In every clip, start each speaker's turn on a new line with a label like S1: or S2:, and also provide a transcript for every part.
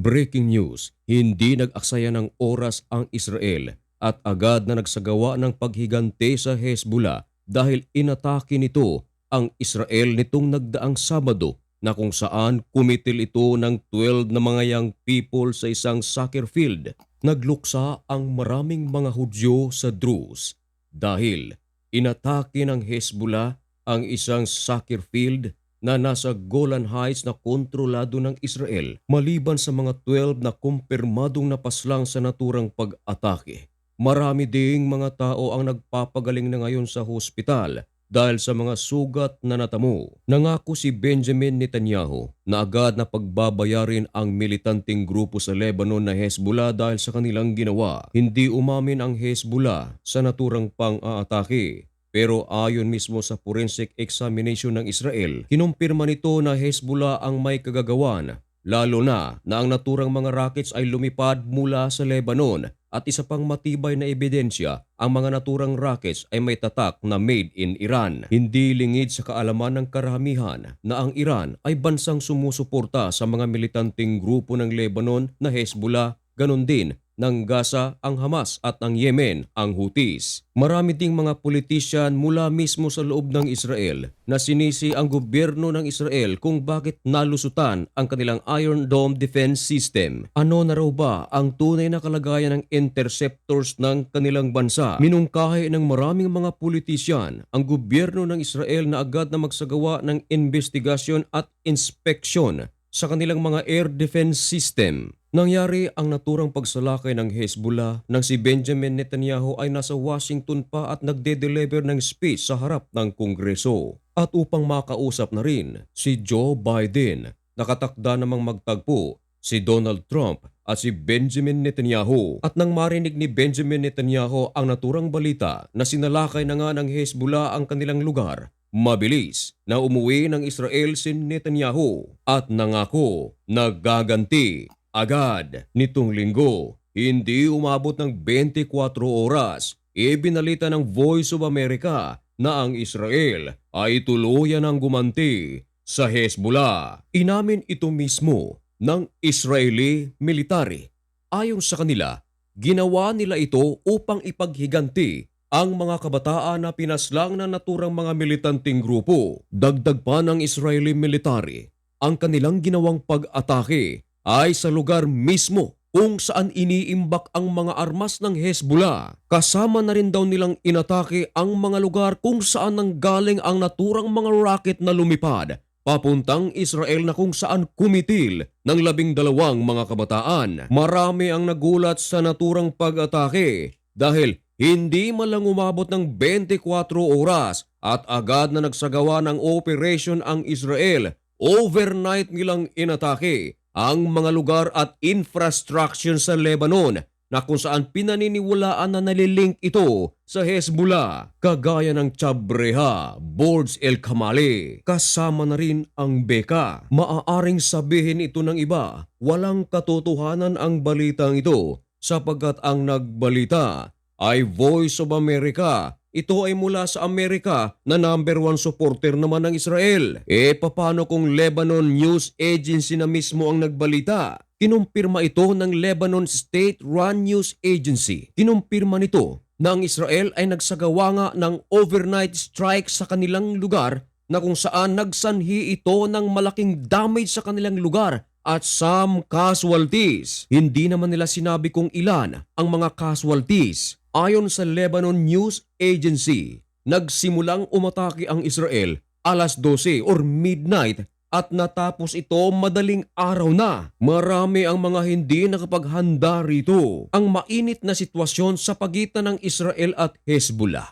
S1: Breaking news, hindi nag-aksaya ng oras ang Israel at agad na nagsagawa ng paghigante sa Hezbollah dahil inatake nito ang Israel nitong nagdaang Sabado na kung saan kumitil ito ng 12 na mga young people sa isang soccer field. Nagluksa ang maraming mga Hudyo sa Druze dahil inatake ng Hezbollah ang isang soccer field na nasa Golan Heights na kontrolado ng Israel maliban sa mga 12 na kumpirmadong napaslang sa naturang pag-atake. Marami ding mga tao ang nagpapagaling na ngayon sa hospital dahil sa mga sugat na natamo. Nangako si Benjamin Netanyahu na agad na pagbabayarin ang militanteng grupo sa Lebanon na Hezbollah dahil sa kanilang ginawa. Hindi umamin ang Hezbollah sa naturang pang-aatake pero ayon mismo sa forensic examination ng Israel, kinumpirma nito na Hezbollah ang may kagagawan, lalo na na ang naturang mga rockets ay lumipad mula sa Lebanon at isa pang matibay na ebidensya, ang mga naturang rockets ay may tatak na made in Iran. Hindi lingid sa kaalaman ng karamihan na ang Iran ay bansang sumusuporta sa mga militanteng grupo ng Lebanon na Hezbollah, ganon din ng Gaza ang Hamas at ng Yemen ang Houthis. Marami ding mga politisyan mula mismo sa loob ng Israel na sinisi ang gobyerno ng Israel kung bakit nalusutan ang kanilang Iron Dome defense system. Ano na raw ba ang tunay na kalagayan ng interceptors ng kanilang bansa? Minungkahi ng maraming mga politisyan ang gobyerno ng Israel na agad na magsagawa ng investigasyon at inspeksyon sa kanilang mga air defense system. Nangyari ang naturang pagsalakay ng Hezbollah nang si Benjamin Netanyahu ay nasa Washington pa at nagde-deliver ng speech sa harap ng Kongreso. At upang makausap na rin si Joe Biden, nakatakda namang magtagpo si Donald Trump at si Benjamin Netanyahu. At nang marinig ni Benjamin Netanyahu ang naturang balita na sinalakay na nga ng Hezbollah ang kanilang lugar, mabilis na umuwi ng Israel si Netanyahu at nangako na gaganti agad nitong linggo. Hindi umabot ng 24 oras, ibinalita ng Voice of America na ang Israel ay tuluyan ng gumanti sa Hezbollah. Inamin ito mismo ng Israeli military. Ayon sa kanila, ginawa nila ito upang ipaghiganti ang mga kabataan na pinaslang na naturang mga militanteng grupo. Dagdag pa ng Israeli military, ang kanilang ginawang pag-atake ay sa lugar mismo kung saan iniimbak ang mga armas ng Hezbollah. Kasama na rin daw nilang inatake ang mga lugar kung saan nanggaling ang naturang mga rocket na lumipad papuntang Israel na kung saan kumitil ng labing dalawang mga kabataan. Marami ang nagulat sa naturang pag-atake dahil hindi man lang umabot ng 24 oras at agad na nagsagawa ng operation ang Israel. Overnight nilang inatake ang mga lugar at infrastructure sa Lebanon na kung saan pinaniniwalaan na nalilink ito sa Hezbollah, kagaya ng Chabreha, Boards El Kamali, kasama na rin ang Beka. Maaaring sabihin ito ng iba, walang katotohanan ang balitang ito sapagkat ang nagbalita ay Voice of America ito ay mula sa Amerika na number one supporter naman ng Israel. E papano kung Lebanon News Agency na mismo ang nagbalita? Kinumpirma ito ng Lebanon State-Run News Agency. Kinumpirma nito na ang Israel ay nagsagawa nga ng overnight strike sa kanilang lugar na kung saan nagsanhi ito ng malaking damage sa kanilang lugar at some casualties. Hindi naman nila sinabi kung ilan ang mga casualties. Ayon sa Lebanon News Agency, nagsimulang umatake ang Israel alas 12 or midnight at natapos ito madaling araw na. Marami ang mga hindi nakapaghanda rito. Ang mainit na sitwasyon sa pagitan ng Israel at Hezbollah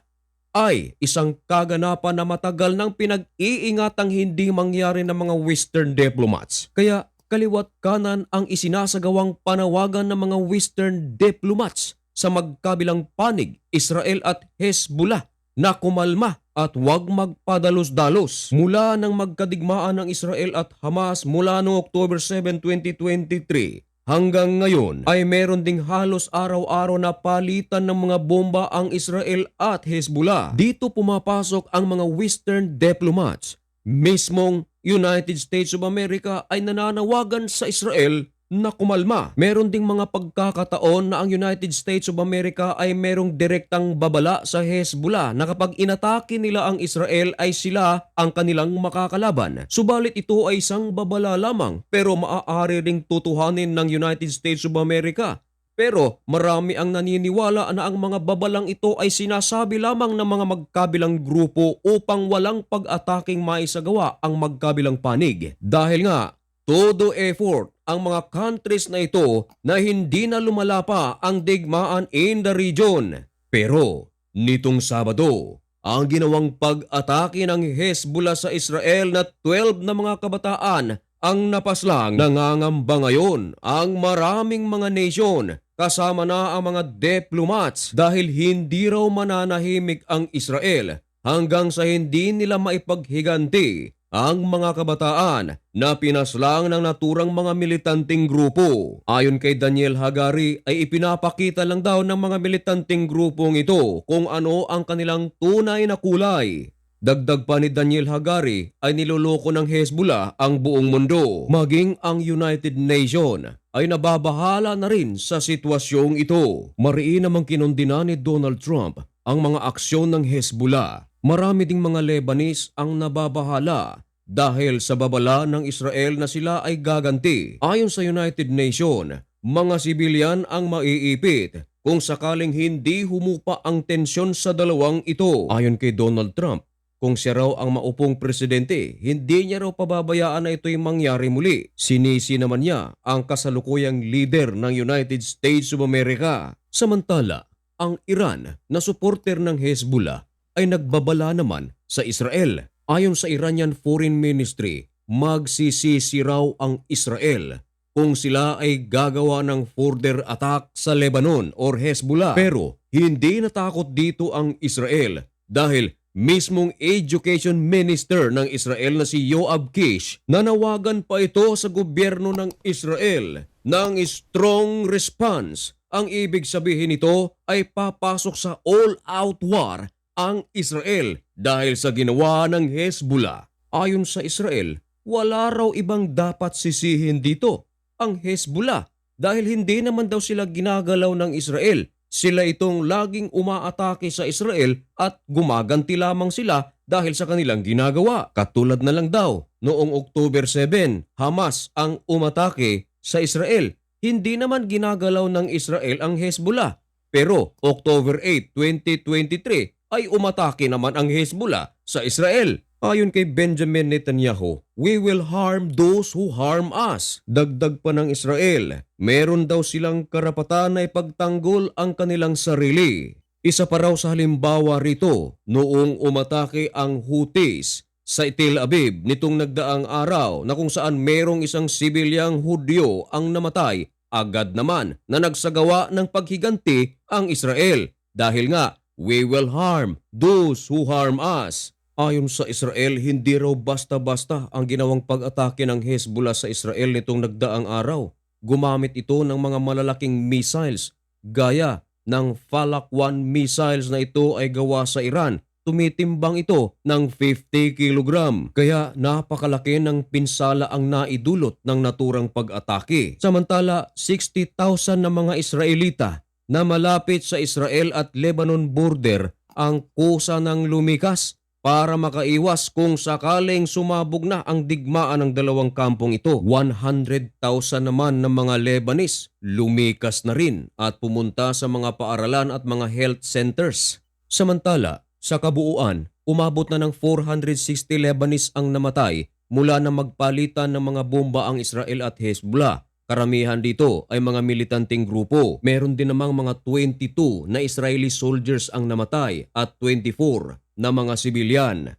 S1: ay isang kaganapan na matagal nang pinag-iingatang hindi mangyari ng mga Western diplomats. Kaya kaliwat kanan ang isinasagawang panawagan ng mga Western diplomats sa magkabilang panig Israel at Hezbollah na kumalma at huwag magpadalos-dalos. Mula nang magkadigmaan ng Israel at Hamas mula noong October 7, 2023 hanggang ngayon ay meron ding halos araw-araw na palitan ng mga bomba ang Israel at Hezbollah. Dito pumapasok ang mga Western diplomats. Mismong United States of America ay nananawagan sa Israel na kumalma. Meron ding mga pagkakataon na ang United States of America ay merong direktang babala sa Hezbollah na kapag inatake nila ang Israel ay sila ang kanilang makakalaban. Subalit ito ay isang babala lamang pero maaari ring tutuhanin ng United States of America. Pero marami ang naniniwala na ang mga babalang ito ay sinasabi lamang ng mga magkabilang grupo upang walang pag-ataking maisagawa ang magkabilang panig. Dahil nga, todo effort ang mga countries na ito na hindi na lumala pa ang digmaan in the region. Pero nitong Sabado, ang ginawang pag-atake ng Hezbollah sa Israel na 12 na mga kabataan ang napaslang. Nangangamba ngayon ang maraming mga nation kasama na ang mga diplomats dahil hindi raw mananahimik ang Israel hanggang sa hindi nila maipaghiganti ang mga kabataan na pinaslang ng naturang mga militanteng grupo. Ayon kay Daniel Hagari ay ipinapakita lang daw ng mga militanteng grupong ito kung ano ang kanilang tunay na kulay. Dagdag pa ni Daniel Hagari ay niloloko ng Hezbollah ang buong mundo. Maging ang United Nation ay nababahala na rin sa sitwasyong ito. Mariin namang kinundina ni Donald Trump ang mga aksyon ng Hezbollah. Marami ding mga Lebanese ang nababahala dahil sa babala ng Israel na sila ay gaganti. Ayon sa United Nation, mga sibilyan ang maiipit kung sakaling hindi humupa ang tensyon sa dalawang ito. Ayon kay Donald Trump, kung siya raw ang maupong presidente, hindi niya raw pababayaan na ito'y mangyari muli. Sinisi naman niya ang kasalukuyang leader ng United States of America. Samantala, ang Iran na suporter ng Hezbollah ay nagbabala naman sa Israel. Ayon sa Iranian Foreign Ministry, magsisisi raw ang Israel kung sila ay gagawa ng further attack sa Lebanon or Hezbollah. Pero hindi natakot dito ang Israel dahil mismong Education Minister ng Israel na si Yoav Kish nanawagan pa ito sa gobyerno ng Israel ng strong response. Ang ibig sabihin nito ay papasok sa all-out war ang Israel dahil sa ginawa ng Hezbollah. Ayon sa Israel, wala raw ibang dapat sisihin dito, ang Hezbollah, dahil hindi naman daw sila ginagalaw ng Israel. Sila itong laging umaatake sa Israel at gumaganti lamang sila dahil sa kanilang ginagawa. Katulad na lang daw, noong October 7, Hamas ang umatake sa Israel. Hindi naman ginagalaw ng Israel ang Hezbollah. Pero October 8, 2023 ay umatake naman ang Hezbollah sa Israel. Ayon kay Benjamin Netanyahu, we will harm those who harm us. Dagdag pa ng Israel, meron daw silang karapatan na ipagtanggol ang kanilang sarili. Isa pa raw sa halimbawa rito, noong umatake ang Houthis sa Tel Aviv nitong nagdaang araw na kung saan merong isang sibilyang Hudyo ang namatay, agad naman na nagsagawa ng paghiganti ang Israel dahil nga we will harm those who harm us. Ayon sa Israel, hindi raw basta-basta ang ginawang pag-atake ng Hezbollah sa Israel nitong nagdaang araw. Gumamit ito ng mga malalaking missiles gaya ng Falak 1 missiles na ito ay gawa sa Iran. Tumitimbang ito ng 50 kilogram. Kaya napakalaki ng pinsala ang naidulot ng naturang pag-atake. Samantala, 60,000 na mga Israelita na malapit sa Israel at Lebanon border ang kusa ng lumikas para makaiwas kung sakaling sumabog na ang digmaan ng dalawang kampong ito. 100,000 naman ng mga Lebanese lumikas na rin at pumunta sa mga paaralan at mga health centers. Samantala, sa kabuuan, umabot na ng 460 Lebanese ang namatay mula na magpalitan ng mga bomba ang Israel at Hezbollah. Karamihan dito ay mga militanteng grupo. Meron din namang mga 22 na Israeli soldiers ang namatay at 24 na mga sibilyan.